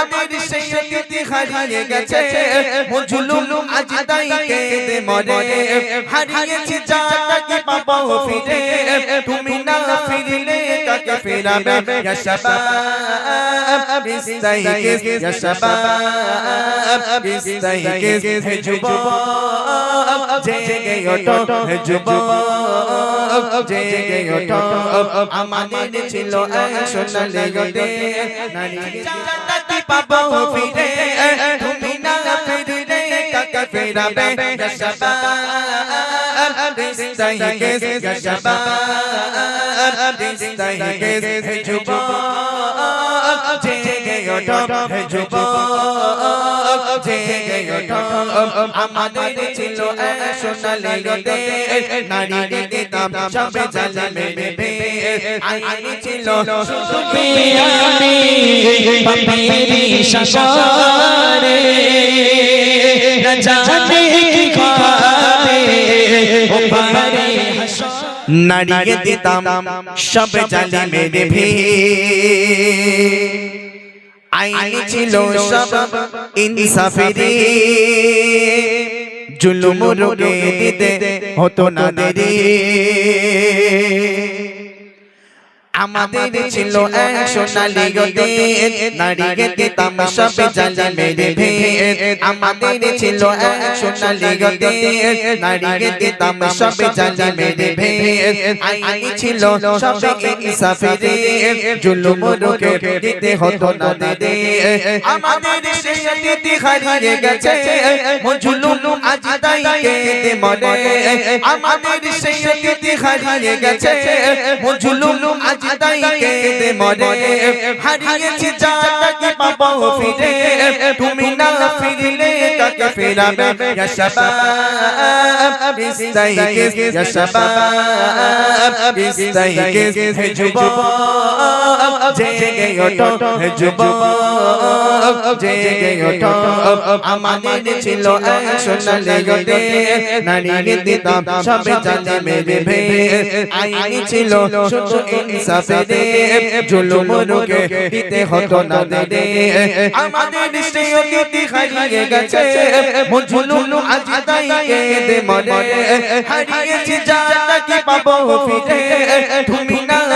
আমাদের সেই অতীত হারিয়ে গেছে। মজলুম আজ তাই কেঁদে মরে। হারিয়েছি যাটাকে পাবো ফিরে। তুমি না ফিরলে কাকে ফেরাবে। ইয়া শাবাব বিস্তাইকিস ইয়া শাবাব হে যুবক। জেগে ওঠো হে যুবক। জেগে ওঠো। আমাদের ছিল এক সোনালী গদে নারী পাবো ফিরে, তুমি না ফিরলে কাকা ফেরাবে? শাবাব ইয়া শাবাব হে যুবক, জেগে ওঠো যুবক। জেগে ওঠো আমাদের ছিল সোনালী গদে নারী দিতাম সবে জালে মেরে আইনি ছিল শুধু আমি পাপেরি শাসারে না কি খাবে ও পারে নারীকে দিতাম সব জালে মেরে ভে আইনি ছিল সব ইনসাফেরি। জুলুম রোগে দিতে হতো না দেরি আমাদের ছিল এক সোনালী গদে নারীকে দিতাম সব জালে মেরে ভে আমাদের ছিল এক সোনালী গদে নারীকে দিতাম সব জালে মেরে ভে আইনি ছিল সব ইনসাফেরে জুলুম রোগে দিতে হতো না দেরি আমাদের হারিয়ে গেছে। মজলুম আজ তাই কেঁদে আমাদের হারিয়ে গেছে। মজলুম আজ তাই কেঁদে মরে। হারিয়েছি যাটাকে পাবো ফিরে। তুমি না ফিরলে কাকে ফেরাবে। ইয়া শাবাব বিস্তাইকিস ইয়া শাবাব বিস্তাইকিস হে যুবক। জেগে ওঠো যুবক জেগে ওঠো আমাদের ছিল এক সোনালী গদে নারী দিতাম সবে জানে মেরে ভে আইনি ছিল শুধু ইনসাফে দে জুলুম রোগে দিতে হতো না দে আমাদের সেই অতীত হারিয়ে গেছে মজলুম আজ তাই কেঁদে মরে হারিয়েছি যাটাকে পাবো ফিরে তুমি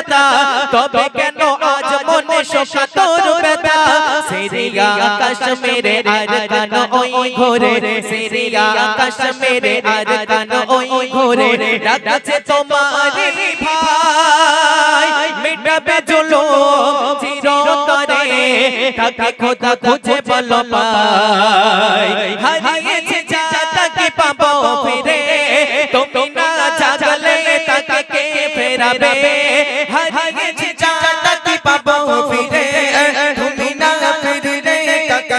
উমার তবে কেন আজ মনে শোকাতর ব্যথা? সিরিয়া আকাশ মেরে আর কান ওই ঘোরে। সিরিয়া আকাশ মেরে আর কান ওই ঘোরে। ডাকছে তোমার ভাই। মিটাবে জুলুম চিরতরে। তাকে খোদা খুঁজে বলো পাই হারিয়েছে যা তাকে পাবো ফিরে। তুমি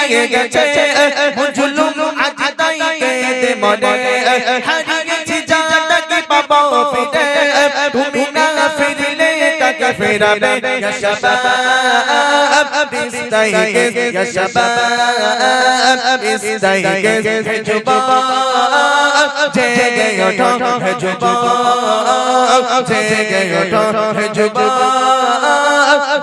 সেই গেছে জুলুম আজ তাই কেঁদে মরে হারিয়েছি যাটাকে পাবো ফিরে? তুমি না ফিরলে কাকে ফেরাবে ইয়া শাবাব বিস্তাইকিস ইয়া শাবাব বিস্তাইকিস হে জেগে ওঠো হে জেগে ওঠো হে যুবক